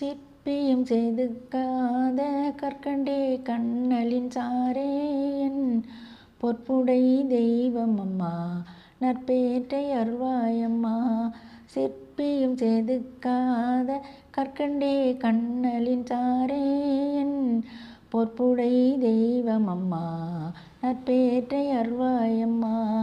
சிற்பியும் செதுக்காத கற்கண்டே கண்ணலின் சாரே என் பொற்புடை தெய்வம் அம்மா நற்பேற்றை அருள்வாயம்மா. சிற்பியும் செதுக்காத கற்கண்டே கண்ணலின் சாரே என் பொற்புடை தெய்வம் அம்மா நற்பேற்றை அருள்வாயம்மா.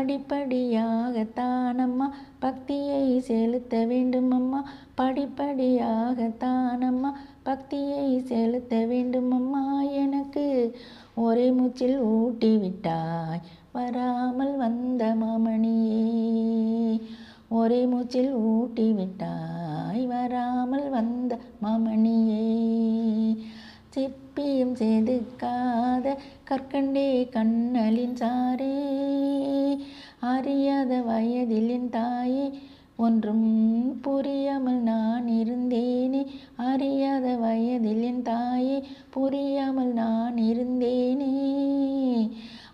படிப்படியாகத்தானம்மா. பக்தியை செலுத்த வேண்டும் அம்மா படிப்படியாகத்தானம்மா. பக்தியை செலுத்த வேண்டும் அம்மா எனக்கு ஒரே மூச்சில் ஊட்டி விட்டாய் வராமல் வந்த மாமணியே. ஒரே மூச்சில் ஊட்டி விட்டாய் வராமல் வந்த மாமணியே. சிற்பியும் செதுக்காத கற்கண்டே கண்ணலின் சாரே. அறியாத வயதில் என் தாயே ஒன்றும் புரியாமல் நான் இருந்தேனே. அறியாத வயதில் என் தாயே புரியாமல் நான் இருந்தேனே.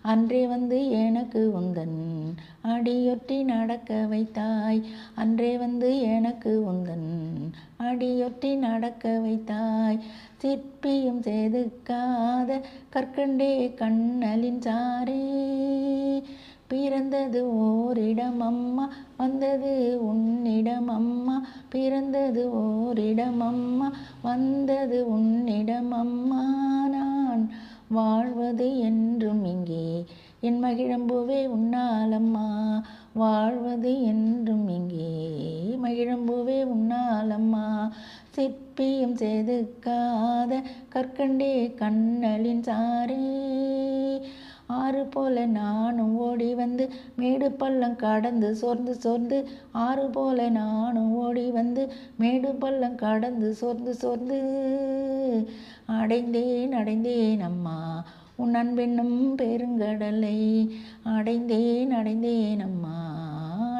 அன்றே வந்து எனக்கு உந்தன் அடியொட்டி நடக்க வைத்தாய். அன்றே வந்து எனக்கு உந்தன் அடியொட்டி நடக்க வைத்தாய். சிற்பியும் செதுக்காத கற்கண்டே கண்ணலின் சாரே. பிறந்தது ஓரிடம் அம்மா வந்தது உன்னிடம் அம்மா பிறந்தது ஓரிடம் அம்மா வந்தது உன்னிடம் அம்மா நான் வாழ்வது என்றும் இங்கே என் மகிழம்பூவே உன்னாலம்மா. வாழ்வது என்றும் இங்கே மகிழம்பூவே உன்னாலம்மா. சிற்பியும் செதுக்காத கற்கண்டே கண்ணலின் சாரே ஆறு போல நானும் ஓடி வந்து மேடு பள்ளம் கடந்து சோர்ந்து சோர்ந்து ஆறு போல நானும் ஓடி வந்து மேடு பள்ளம் கடந்து சோர்ந்து சோர்ந்து. அடைந்தேன் அடைந்தேன் அம்மா உன் அன்பென்னும் பெருங்கடலை. அடைந்தேன் அடைந்தேன் அம்மா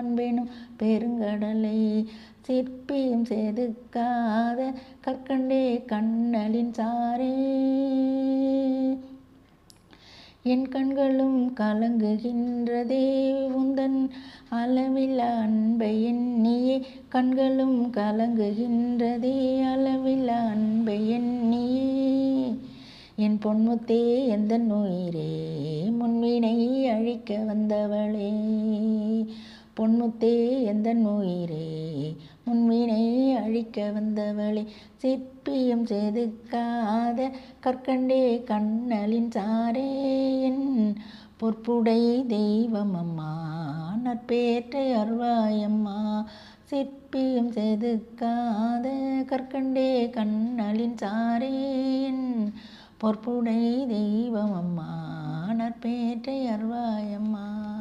அன்பெனும் பெருங்கடலை. சிற்பியும் செதுக்காத கற்கண்டே கண்ணலின் சாரே. என் கண்களும் கலங்குகின்றதே. உந்தன் அளவில் அன்பை எண்ணியே. கண்களும் கலங்குகின்றதே. அளவில் அன்பை எண்ணியே. என் பொன்முத்தே எந்த நோயிரே முன்வினை அழிக்க வந்தவளே. பொன்முத்தே எந்த உயிரே? முன்வினை அழிக்க வந்தவளே சிற்பியும் செதுக்காத கற்கண்டே கண்ணலின் சாரே. என் பொற்புடை தெய்வம் அம்மா நற்பேற்றை அருவாயம்மா சிற்பியும் செதுக்காத கற்கண்டே கண்ணலின் சாரே. என் பொற்புடை தெய்வம் அம்மா நற்பேற்றை அருவாயம்மா